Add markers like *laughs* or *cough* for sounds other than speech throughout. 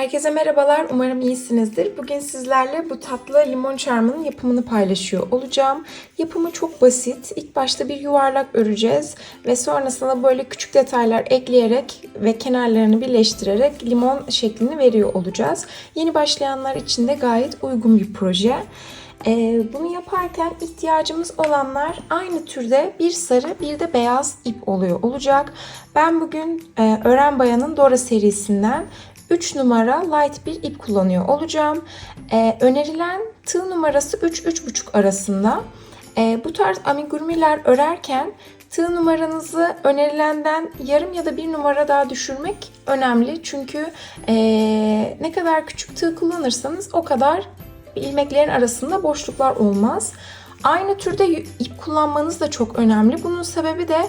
Herkese merhabalar. Umarım iyisinizdir. Bugün sizlerle bu tatlı limon çarmının yapımını paylaşıyor olacağım. Yapımı çok basit. İlk başta bir yuvarlak öreceğiz ve sonrasında böyle küçük detaylar ekleyerek ve kenarlarını birleştirerek limon şeklini veriyor olacağız. Yeni başlayanlar için de gayet uygun bir proje. Ee, bunu yaparken ihtiyacımız olanlar aynı türde bir sarı bir de beyaz ip oluyor olacak. Ben bugün e, Ören Bayan'ın Dora serisinden 3 numara light bir ip kullanıyor olacağım. Ee, önerilen tığ numarası 3-3,5 arasında. Ee, bu tarz amigurumiler örerken tığ numaranızı önerilenden yarım ya da bir numara daha düşürmek önemli. Çünkü ee, ne kadar küçük tığ kullanırsanız o kadar ilmeklerin arasında boşluklar olmaz. Aynı türde ip kullanmanız da çok önemli. Bunun sebebi de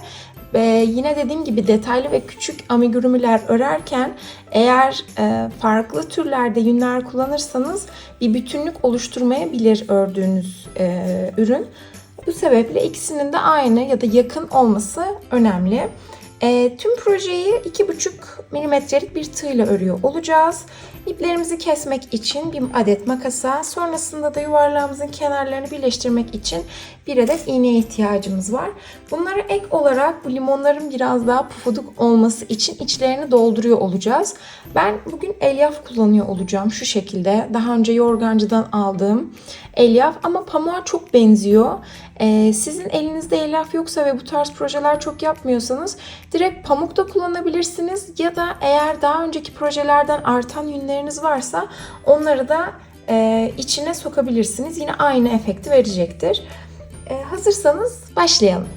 e, yine dediğim gibi detaylı ve küçük amigurumiler örerken eğer e, farklı türlerde yünler kullanırsanız bir bütünlük oluşturmayabilir ördüğünüz e, ürün. Bu sebeple ikisinin de aynı ya da yakın olması önemli. E, tüm projeyi 2,5 milimetrelik bir tığ ile örüyor olacağız. İplerimizi kesmek için bir adet makasa, sonrasında da yuvarlağımızın kenarlarını birleştirmek için bir adet iğneye ihtiyacımız var. Bunlara ek olarak bu limonların biraz daha pufuduk olması için içlerini dolduruyor olacağız. Ben bugün elyaf kullanıyor olacağım şu şekilde. Daha önce yorgancıdan aldığım elyaf ama pamuğa çok benziyor. Ee, sizin elinizde elyaf yoksa ve bu tarz projeler çok yapmıyorsanız direkt pamuk da kullanabilirsiniz ya da eğer daha önceki projelerden artan yünleriniz varsa onları da e, içine sokabilirsiniz. Yine aynı efekti verecektir. E, hazırsanız başlayalım.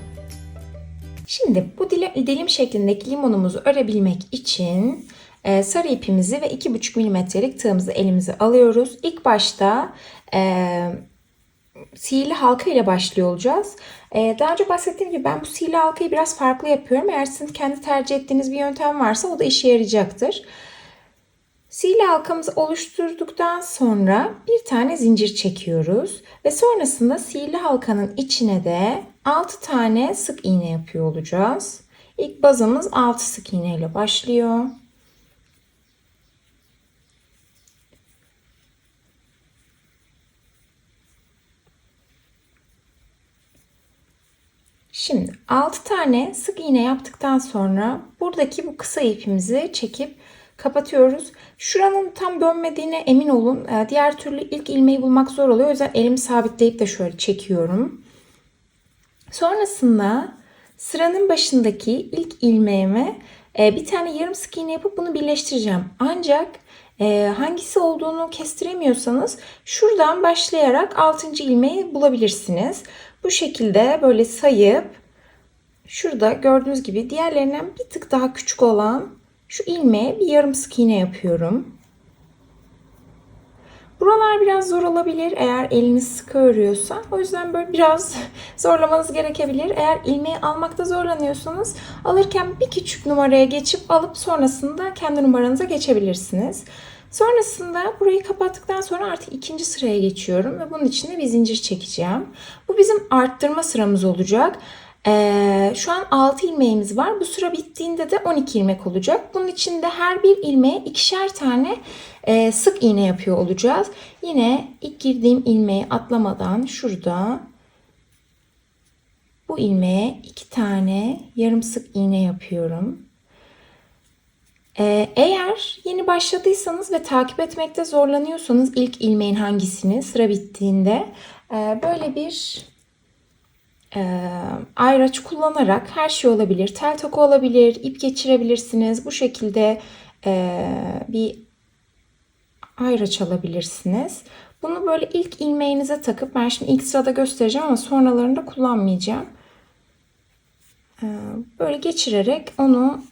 Şimdi bu dilim şeklindeki limonumuzu örebilmek için e, sarı ipimizi ve 2,5 milimetrelik tığımızı elimize alıyoruz. İlk başta e, sihirli halka ile başlıyor olacağız. Ee, daha önce bahsettiğim gibi ben bu sihirli halkayı biraz farklı yapıyorum. Eğer sizin kendi tercih ettiğiniz bir yöntem varsa o da işe yarayacaktır. Sihirli halkamızı oluşturduktan sonra bir tane zincir çekiyoruz. Ve sonrasında sihirli halkanın içine de 6 tane sık iğne yapıyor olacağız. İlk bazımız 6 sık iğne ile başlıyor. Şimdi 6 tane sık iğne yaptıktan sonra buradaki bu kısa ipimizi çekip kapatıyoruz. Şuranın tam dönmediğine emin olun. Ee, diğer türlü ilk ilmeği bulmak zor oluyor. O yüzden elimi sabitleyip de şöyle çekiyorum. Sonrasında sıranın başındaki ilk ilmeğime e, bir tane yarım sık iğne yapıp bunu birleştireceğim. Ancak e, hangisi olduğunu kestiremiyorsanız şuradan başlayarak 6. ilmeği bulabilirsiniz. Bu şekilde böyle sayıp şurada gördüğünüz gibi diğerlerinden bir tık daha küçük olan şu ilmeğe bir yarım sık iğne yapıyorum. Buralar biraz zor olabilir eğer eliniz sıkı örüyorsa. O yüzden böyle biraz *laughs* zorlamanız gerekebilir. Eğer ilmeği almakta zorlanıyorsanız alırken bir küçük numaraya geçip alıp sonrasında kendi numaranıza geçebilirsiniz. Sonrasında burayı kapattıktan sonra artık ikinci sıraya geçiyorum ve bunun içinde bir zincir çekeceğim. Bu bizim arttırma sıramız olacak. Ee, şu an 6 ilmeğimiz var. Bu sıra bittiğinde de 12 ilmek olacak. Bunun içinde her bir ilmeğe ikişer tane e, sık iğne yapıyor olacağız. Yine ilk girdiğim ilmeği atlamadan şurada bu ilmeğe iki tane yarım sık iğne yapıyorum. Ee, eğer yeni başladıysanız ve takip etmekte zorlanıyorsanız ilk ilmeğin hangisini sıra bittiğinde e, böyle bir e, ayraç kullanarak her şey olabilir. Tel toku olabilir, ip geçirebilirsiniz. Bu şekilde e, bir ayraç alabilirsiniz. Bunu böyle ilk ilmeğinize takıp ben şimdi ilk sırada göstereceğim ama sonralarında kullanmayacağım. Böyle geçirerek onu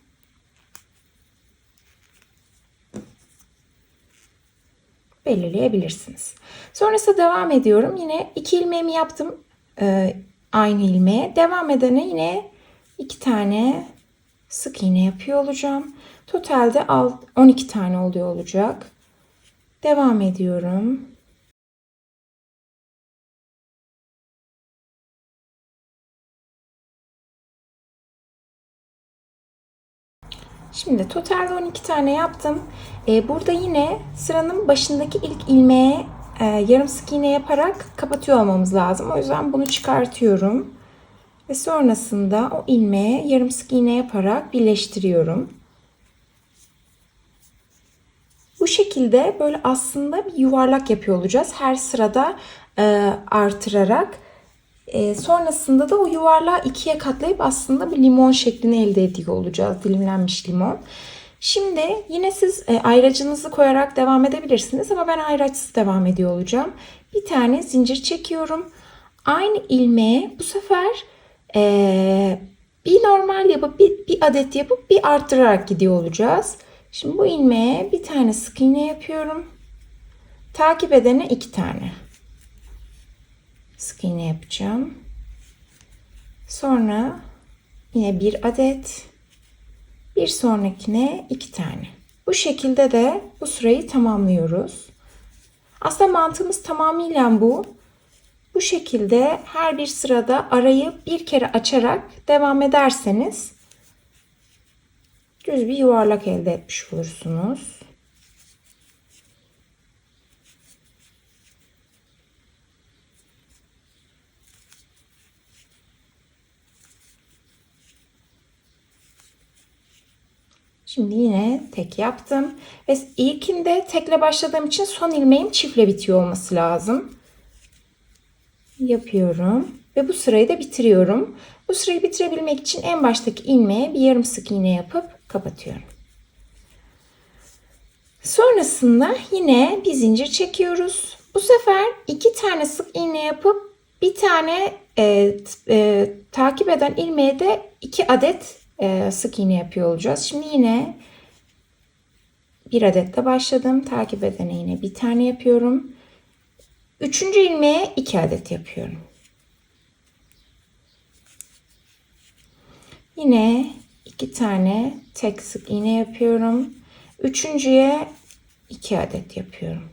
belirleyebilirsiniz. Sonrasında devam ediyorum. Yine iki ilmeğimi yaptım e, aynı ilmeğe. Devam edene yine iki tane sık iğne yapıyor olacağım. Totalde 12 tane oluyor olacak. Devam ediyorum. Şimdi totalde 12 tane yaptım. Ee, burada yine sıranın başındaki ilk ilmeğe e, yarım sık iğne yaparak kapatıyor olmamız lazım. O yüzden bunu çıkartıyorum. Ve sonrasında o ilmeğe yarım sık iğne yaparak birleştiriyorum. Bu şekilde böyle aslında bir yuvarlak yapıyor olacağız. Her sırada e, artırarak. E, sonrasında da o yuvarlağı ikiye katlayıp aslında bir limon şeklini elde ediyor olacağız. Dilimlenmiş limon. Şimdi yine siz e, ayracınızı koyarak devam edebilirsiniz ama ben ayraçsız devam ediyor olacağım. Bir tane zincir çekiyorum. Aynı ilmeğe bu sefer e, bir normal yapıp bir, bir adet yapıp bir arttırarak gidiyor olacağız. Şimdi bu ilmeğe bir tane sık iğne yapıyorum. Takip edene iki tane. Sık iğne yapacağım. Sonra yine bir adet. Bir sonrakine iki tane. Bu şekilde de bu sırayı tamamlıyoruz. Aslında mantığımız tamamıyla bu. Bu şekilde her bir sırada arayı bir kere açarak devam ederseniz düz bir yuvarlak elde etmiş olursunuz. Şimdi yine tek yaptım. Ve ilkinde tekle başladığım için son ilmeğim çiftle bitiyor olması lazım. Yapıyorum. Ve bu sırayı da bitiriyorum. Bu sırayı bitirebilmek için en baştaki ilmeğe bir yarım sık iğne yapıp kapatıyorum. Sonrasında yine bir zincir çekiyoruz. Bu sefer iki tane sık iğne yapıp bir tane e, e, takip eden ilmeğe de iki adet e, sık iğne yapıyor olacağız. Şimdi yine bir adetle başladım. Takip edene yine bir tane yapıyorum. Üçüncü ilmeğe iki adet yapıyorum. Yine iki tane tek sık iğne yapıyorum. Üçüncüye iki adet yapıyorum.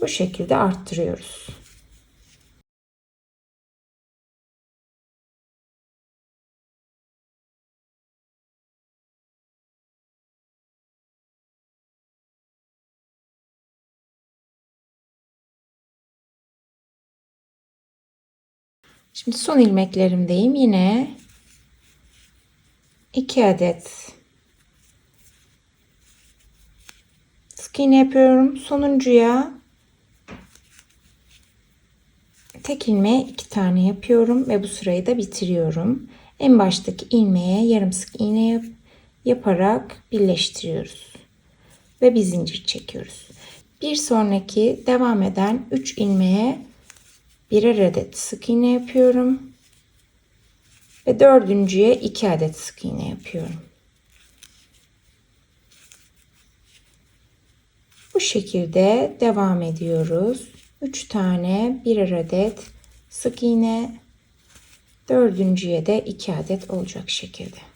Bu şekilde arttırıyoruz. Şimdi son ilmeklerimdeyim. Yine 2 adet sık iğne yapıyorum. Sonuncuya tek ilmeğe iki tane yapıyorum ve bu sırayı da bitiriyorum. En baştaki ilmeğe yarım sık iğne yap yaparak birleştiriyoruz. Ve bir zincir çekiyoruz. Bir sonraki devam eden 3 ilmeğe birer adet sık iğne yapıyorum. Ve dördüncüye iki adet sık iğne yapıyorum. Bu şekilde devam ediyoruz. 3 tane birer adet sık iğne dördüncüye de 2 adet olacak şekilde.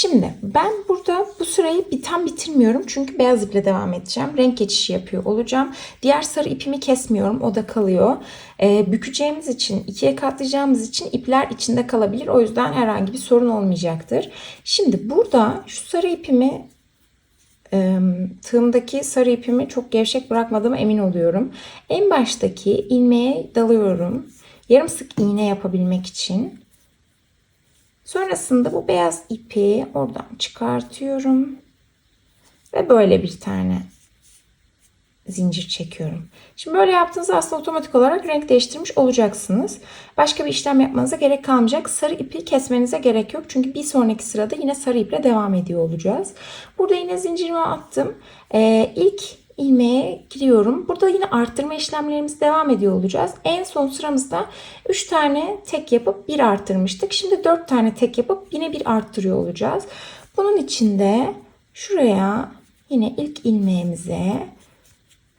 Şimdi ben burada bu sırayı bir tam bitirmiyorum. Çünkü beyaz iple devam edeceğim. Renk geçişi yapıyor olacağım. Diğer sarı ipimi kesmiyorum. O da kalıyor. Ee, bükeceğimiz için, ikiye katlayacağımız için ipler içinde kalabilir. O yüzden herhangi bir sorun olmayacaktır. Şimdi burada şu sarı ipimi e, tığımdaki sarı ipimi çok gevşek bırakmadığıma emin oluyorum. En baştaki ilmeğe dalıyorum. Yarım sık iğne yapabilmek için. Sonrasında bu beyaz ipi oradan çıkartıyorum. Ve böyle bir tane zincir çekiyorum. Şimdi böyle yaptığınızda aslında otomatik olarak renk değiştirmiş olacaksınız. Başka bir işlem yapmanıza gerek kalmayacak. Sarı ipi kesmenize gerek yok. Çünkü bir sonraki sırada yine sarı iple devam ediyor olacağız. Burada yine zincirimi attım. Ee, ilk ilmeğe giriyorum. Burada yine arttırma işlemlerimiz devam ediyor olacağız. En son sıramızda 3 tane tek yapıp bir arttırmıştık. Şimdi 4 tane tek yapıp yine bir arttırıyor olacağız. Bunun için de şuraya yine ilk ilmeğimize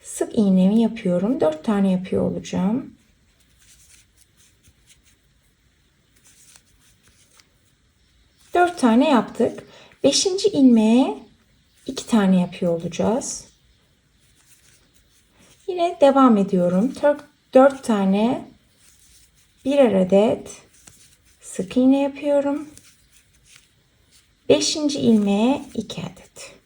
sık iğnemi yapıyorum. 4 tane yapıyor olacağım. Dört tane yaptık. Beşinci ilmeğe iki tane yapıyor olacağız. Yine devam ediyorum. 4 tane birer adet sık iğne yapıyorum. 5. ilmeğe 2 adet.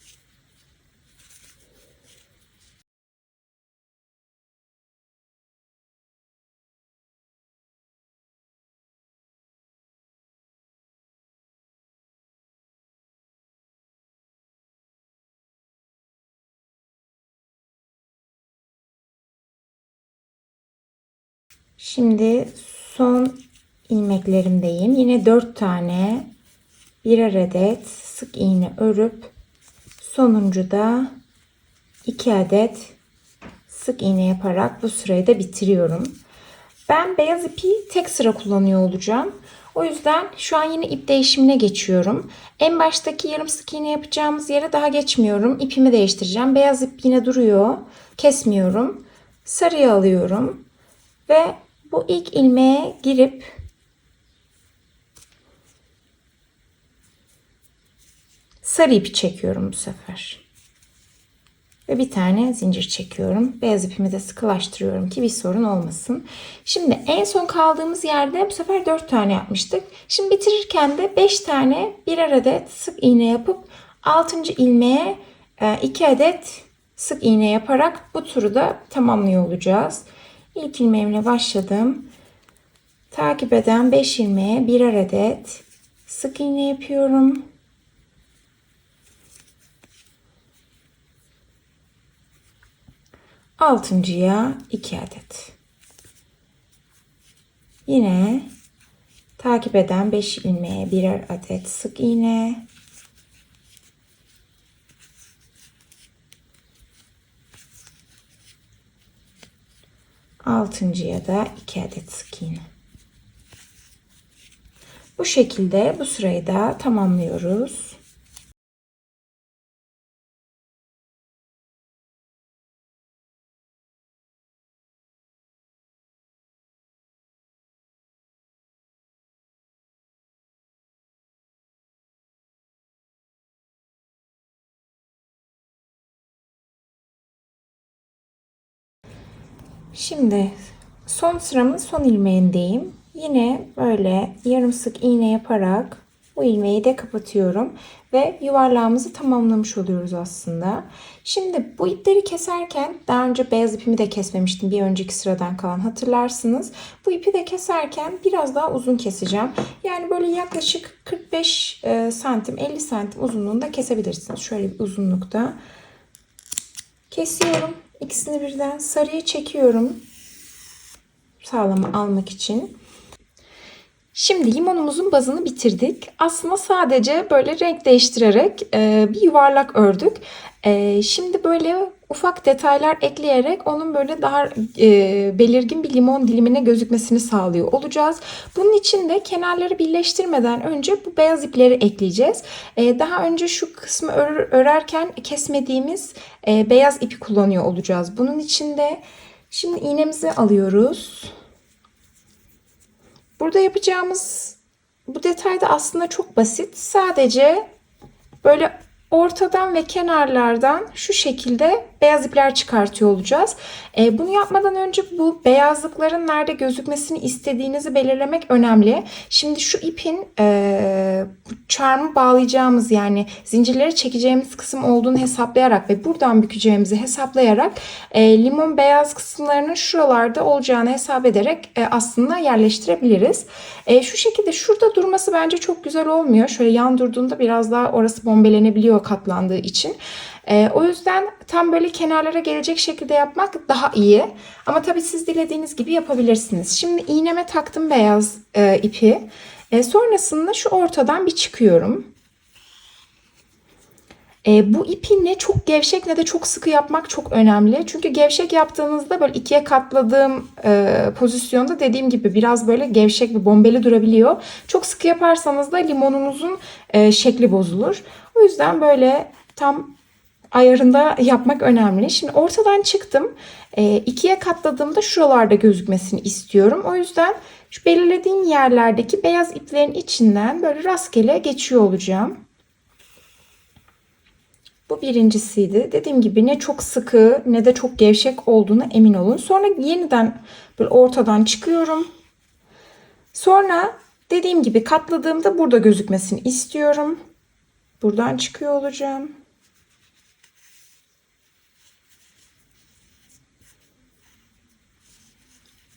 Şimdi son ilmeklerimdeyim. Yine 4 tane birer adet sık iğne örüp sonuncuda 2 adet sık iğne yaparak bu sırayı da bitiriyorum. Ben beyaz ipi tek sıra kullanıyor olacağım. O yüzden şu an yine ip değişimine geçiyorum. En baştaki yarım sık iğne yapacağımız yere daha geçmiyorum. İpimi değiştireceğim. Beyaz ip yine duruyor. Kesmiyorum. Sarıya alıyorum. Ve bu ilk ilmeğe girip sarı ipi çekiyorum bu sefer. Ve bir tane zincir çekiyorum. Beyaz ipimi de sıkılaştırıyorum ki bir sorun olmasın. Şimdi en son kaldığımız yerde bu sefer 4 tane yapmıştık. Şimdi bitirirken de 5 tane birer adet sık iğne yapıp 6. ilmeğe 2 adet sık iğne yaparak bu turu da tamamlıyor olacağız. İlk ilmeğimle başladım. Takip eden 5 ilmeğe birer adet sık iğne yapıyorum. Altıncıya 2 adet. Yine takip eden 5 ilmeğe birer adet sık iğne. Altıncıya da 2 adet sık iğne. Bu şekilde bu sırayı da tamamlıyoruz. Şimdi son sıramın son ilmeğindeyim. Yine böyle yarım sık iğne yaparak bu ilmeği de kapatıyorum ve yuvarlağımızı tamamlamış oluyoruz aslında. Şimdi bu ipleri keserken daha önce beyaz ipimi de kesmemiştim bir önceki sıradan kalan hatırlarsınız. Bu ipi de keserken biraz daha uzun keseceğim. Yani böyle yaklaşık 45 e, santim 50 santim uzunluğunda kesebilirsiniz. Şöyle bir uzunlukta kesiyorum. İkisini birden sarıyı çekiyorum. Sağlama almak için. Şimdi limonumuzun bazını bitirdik. Aslında sadece böyle renk değiştirerek e, bir yuvarlak ördük. E, şimdi böyle ufak detaylar ekleyerek onun böyle daha e, belirgin bir limon dilimine gözükmesini sağlıyor olacağız. Bunun için de kenarları birleştirmeden önce bu beyaz ipleri ekleyeceğiz. E, daha önce şu kısmı ör, örerken kesmediğimiz e, beyaz ipi kullanıyor olacağız. Bunun için de şimdi iğnemizi alıyoruz. Burada yapacağımız bu detay da aslında çok basit. Sadece böyle ortadan ve kenarlardan şu şekilde beyaz ipler çıkartıyor olacağız. E, bunu yapmadan önce bu beyazlıkların nerede gözükmesini istediğinizi belirlemek önemli. Şimdi şu ipin e, çarmı bağlayacağımız yani zincirleri çekeceğimiz kısım olduğunu hesaplayarak ve buradan bükeceğimizi hesaplayarak e, limon beyaz kısımlarının şuralarda olacağını hesap ederek e, aslında yerleştirebiliriz. E, şu şekilde şurada durması bence çok güzel olmuyor. Şöyle yan durduğunda biraz daha orası bombelenebiliyor katlandığı için. E, o yüzden tam böyle kenarlara gelecek şekilde yapmak daha iyi. Ama tabii siz dilediğiniz gibi yapabilirsiniz. Şimdi iğneme taktım beyaz e, ipi. E, sonrasında şu ortadan bir çıkıyorum. E, bu ipi ne çok gevşek ne de çok sıkı yapmak çok önemli. Çünkü gevşek yaptığınızda böyle ikiye katladığım e, pozisyonda dediğim gibi biraz böyle gevşek ve bombeli durabiliyor. Çok sıkı yaparsanız da limonunuzun e, şekli bozulur. O yüzden böyle tam ayarında yapmak önemli. Şimdi ortadan çıktım. E, ikiye katladığımda şuralarda gözükmesini istiyorum. O yüzden şu belirlediğim yerlerdeki beyaz iplerin içinden böyle rastgele geçiyor olacağım. Bu birincisiydi. Dediğim gibi ne çok sıkı ne de çok gevşek olduğuna emin olun. Sonra yeniden böyle ortadan çıkıyorum. Sonra dediğim gibi katladığımda burada gözükmesini istiyorum. Buradan çıkıyor olacağım.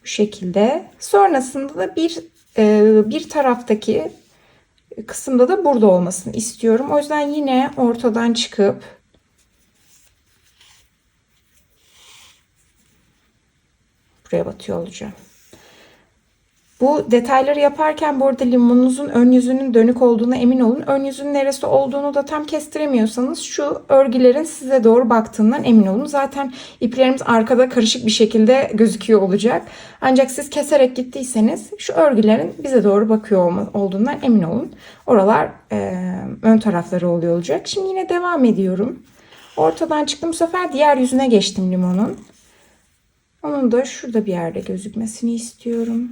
Bu şekilde. Sonrasında da bir e, bir taraftaki kısımda da burada olmasını istiyorum. O yüzden yine ortadan çıkıp buraya batıyor olacağım. Bu detayları yaparken bu arada limonunuzun ön yüzünün dönük olduğuna emin olun. Ön yüzün neresi olduğunu da tam kestiremiyorsanız şu örgülerin size doğru baktığından emin olun. Zaten iplerimiz arkada karışık bir şekilde gözüküyor olacak. Ancak siz keserek gittiyseniz şu örgülerin bize doğru bakıyor olduğundan emin olun. Oralar e, ön tarafları oluyor olacak. Şimdi yine devam ediyorum. Ortadan çıktım. Bu sefer diğer yüzüne geçtim limonun. Onun da şurada bir yerde gözükmesini istiyorum.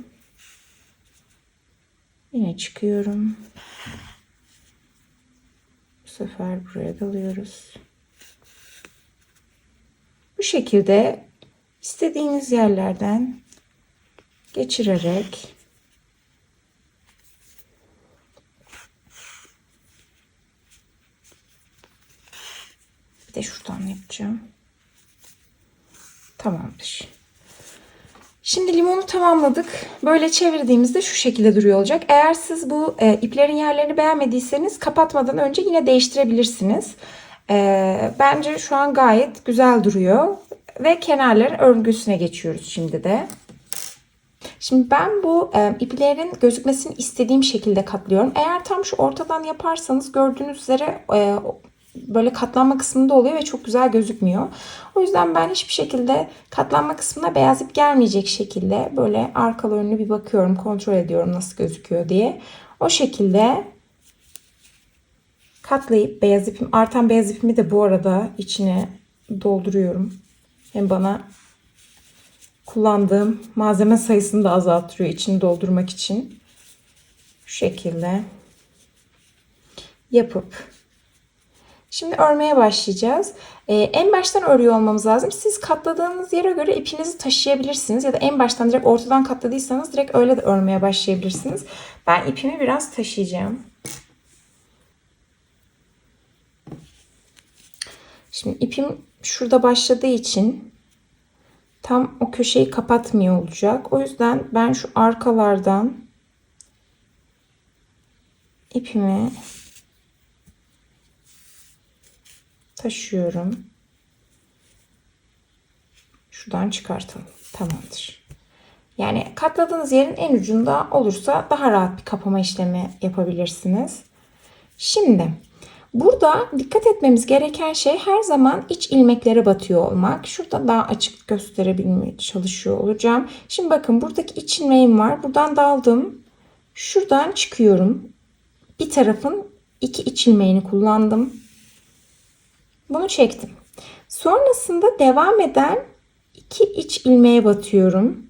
Yine çıkıyorum. Bu sefer buraya dalıyoruz. Bu şekilde istediğiniz yerlerden geçirerek bir de şuradan yapacağım. Tamamdır. Şimdi limonu tamamladık. Böyle çevirdiğimizde şu şekilde duruyor olacak. Eğer siz bu e, iplerin yerlerini beğenmediyseniz kapatmadan önce yine değiştirebilirsiniz. E, bence şu an gayet güzel duruyor. Ve kenarların örgüsüne geçiyoruz şimdi de. Şimdi ben bu e, iplerin gözükmesini istediğim şekilde katlıyorum. Eğer tam şu ortadan yaparsanız gördüğünüz üzere e, böyle katlanma kısmında oluyor ve çok güzel gözükmüyor. O yüzden ben hiçbir şekilde katlanma kısmına beyaz ip gelmeyecek şekilde böyle arkalı bir bakıyorum, kontrol ediyorum nasıl gözüküyor diye. O şekilde katlayıp beyaz ipim, artan beyaz ipimi de bu arada içine dolduruyorum. Hem bana kullandığım malzeme sayısını da azaltıyor içini doldurmak için. Şu şekilde yapıp Şimdi örmeye başlayacağız. Ee, en baştan örüyor olmamız lazım. Siz katladığınız yere göre ipinizi taşıyabilirsiniz. Ya da en baştan direkt ortadan katladıysanız direkt öyle de örmeye başlayabilirsiniz. Ben ipimi biraz taşıyacağım. Şimdi ipim şurada başladığı için tam o köşeyi kapatmıyor olacak. O yüzden ben şu arkalardan ipimi taşıyorum. Şuradan çıkartalım. Tamamdır. Yani katladığınız yerin en ucunda olursa daha rahat bir kapama işlemi yapabilirsiniz. Şimdi burada dikkat etmemiz gereken şey her zaman iç ilmeklere batıyor olmak. Şurada daha açık gösterebilmeye çalışıyor olacağım. Şimdi bakın buradaki iç ilmeğim var. Buradan daldım. Şuradan çıkıyorum. Bir tarafın iki iç ilmeğini kullandım. Bunu çektim. Sonrasında devam eden iki iç ilmeğe batıyorum.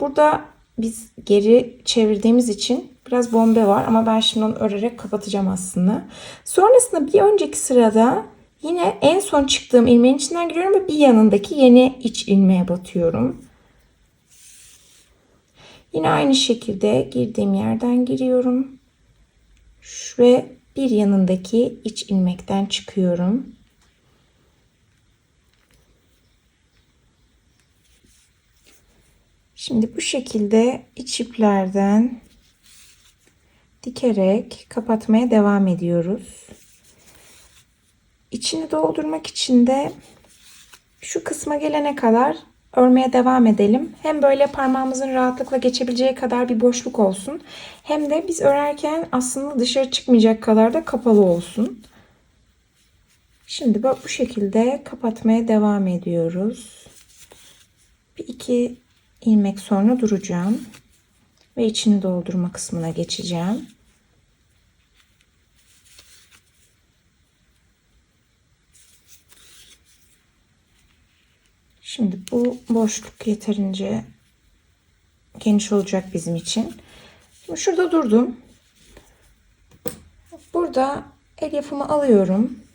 Burada biz geri çevirdiğimiz için biraz bombe var ama ben şimdi onu örerek kapatacağım aslında. Sonrasında bir önceki sırada yine en son çıktığım ilmeğin içinden giriyorum ve bir yanındaki yeni iç ilmeğe batıyorum. Yine aynı şekilde girdiğim yerden giriyorum. Ve bir yanındaki iç ilmekten çıkıyorum. Şimdi bu şekilde iç iplerden dikerek kapatmaya devam ediyoruz. İçini doldurmak için de şu kısma gelene kadar örmeye devam edelim. Hem böyle parmağımızın rahatlıkla geçebileceği kadar bir boşluk olsun. Hem de biz örerken aslında dışarı çıkmayacak kadar da kapalı olsun. Şimdi bu şekilde kapatmaya devam ediyoruz. Bir iki ilmek sonra duracağım ve içini doldurma kısmına geçeceğim. Şimdi bu boşluk yeterince geniş olacak bizim için. Şimdi şurada durdum. Burada el yapımı alıyorum.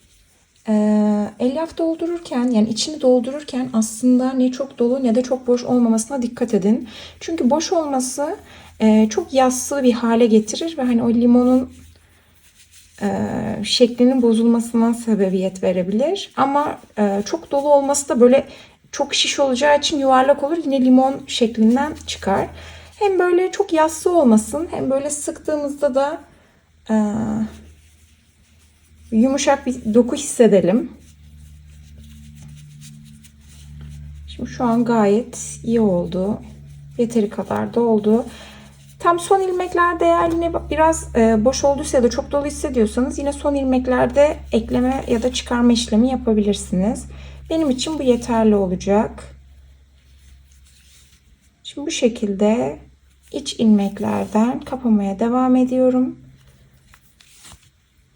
Ee, elyaf doldururken yani içini doldururken aslında ne çok dolu ne de çok boş olmamasına dikkat edin. Çünkü boş olması e, çok yassı bir hale getirir ve hani o limonun e, şeklinin bozulmasına sebebiyet verebilir. Ama e, çok dolu olması da böyle çok şiş olacağı için yuvarlak olur. Yine limon şeklinden çıkar. Hem böyle çok yassı olmasın hem böyle sıktığımızda da e, yumuşak bir doku hissedelim. Şimdi şu an gayet iyi oldu. Yeteri kadar da oldu. Tam son ilmeklerde eğer yine biraz e, boş olduysa ya da çok dolu hissediyorsanız yine son ilmeklerde ekleme ya da çıkarma işlemi yapabilirsiniz. Benim için bu yeterli olacak. Şimdi bu şekilde iç ilmeklerden kapamaya devam ediyorum.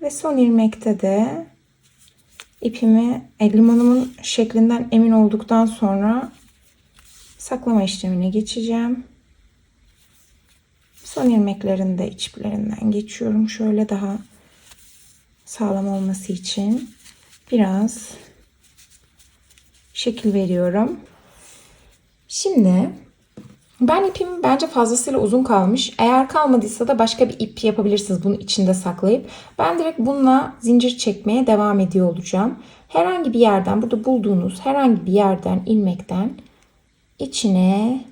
Ve son ilmekte de ipimi e, limonumun şeklinden emin olduktan sonra saklama işlemine geçeceğim. Son ilmeklerin de içlerinden geçiyorum. Şöyle daha sağlam olması için biraz şekil veriyorum. Şimdi ben ipim bence fazlasıyla uzun kalmış. Eğer kalmadıysa da başka bir ip yapabilirsiniz bunu içinde saklayıp. Ben direkt bununla zincir çekmeye devam ediyor olacağım. Herhangi bir yerden burada bulduğunuz herhangi bir yerden ilmekten içine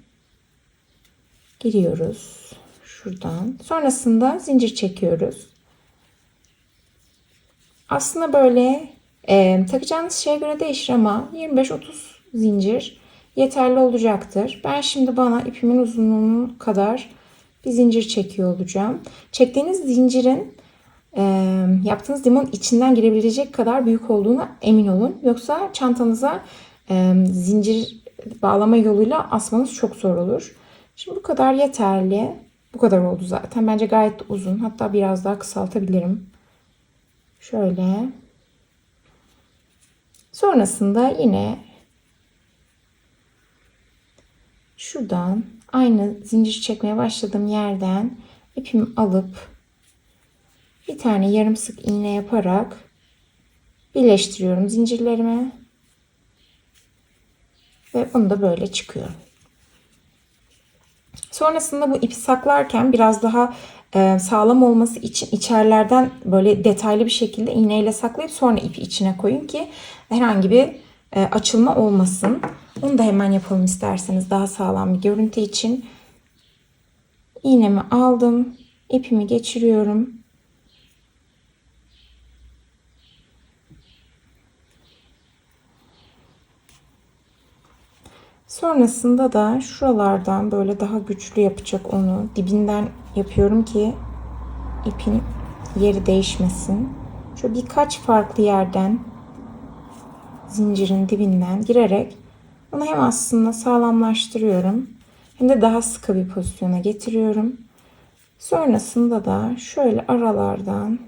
giriyoruz. Şuradan. Sonrasında zincir çekiyoruz. Aslında böyle e, takacağınız şeye göre değişir ama 25-30 zincir yeterli olacaktır. Ben şimdi bana ipimin uzunluğunun kadar bir zincir çekiyor olacağım. Çektiğiniz zincirin e, yaptığınız limon içinden girebilecek kadar büyük olduğuna emin olun. Yoksa çantanıza e, zincir bağlama yoluyla asmanız çok zor olur. Şimdi bu kadar yeterli. Bu kadar oldu zaten. Bence gayet uzun. Hatta biraz daha kısaltabilirim. Şöyle. Sonrasında yine şuradan aynı zincir çekmeye başladığım yerden ipimi alıp bir tane yarım sık iğne yaparak birleştiriyorum zincirlerimi ve bunu da böyle çıkıyorum. Sonrasında bu ipi saklarken biraz daha e, sağlam olması için içerlerden böyle detaylı bir şekilde iğneyle saklayıp sonra ipi içine koyun ki herhangi bir e, açılma olmasın. Onu da hemen yapalım isterseniz daha sağlam bir görüntü için. İğnemi aldım. ipimi geçiriyorum. Sonrasında da şuralardan böyle daha güçlü yapacak onu. Dibinden yapıyorum ki ipin yeri değişmesin. Şöyle birkaç farklı yerden zincirin dibinden girerek onu hem aslında sağlamlaştırıyorum hem de daha sıkı bir pozisyona getiriyorum. Sonrasında da şöyle aralardan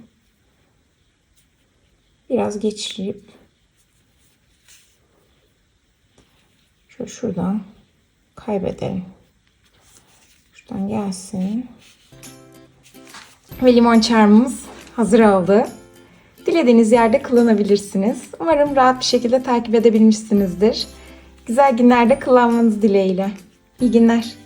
biraz geçirip şöyle şuradan kaybedelim. Şuradan gelsin. Ve limon çarmımız hazır oldu. Dilediğiniz yerde kullanabilirsiniz. Umarım rahat bir şekilde takip edebilmişsinizdir. Güzel günlerde kullanmanız dileğiyle. İyi günler.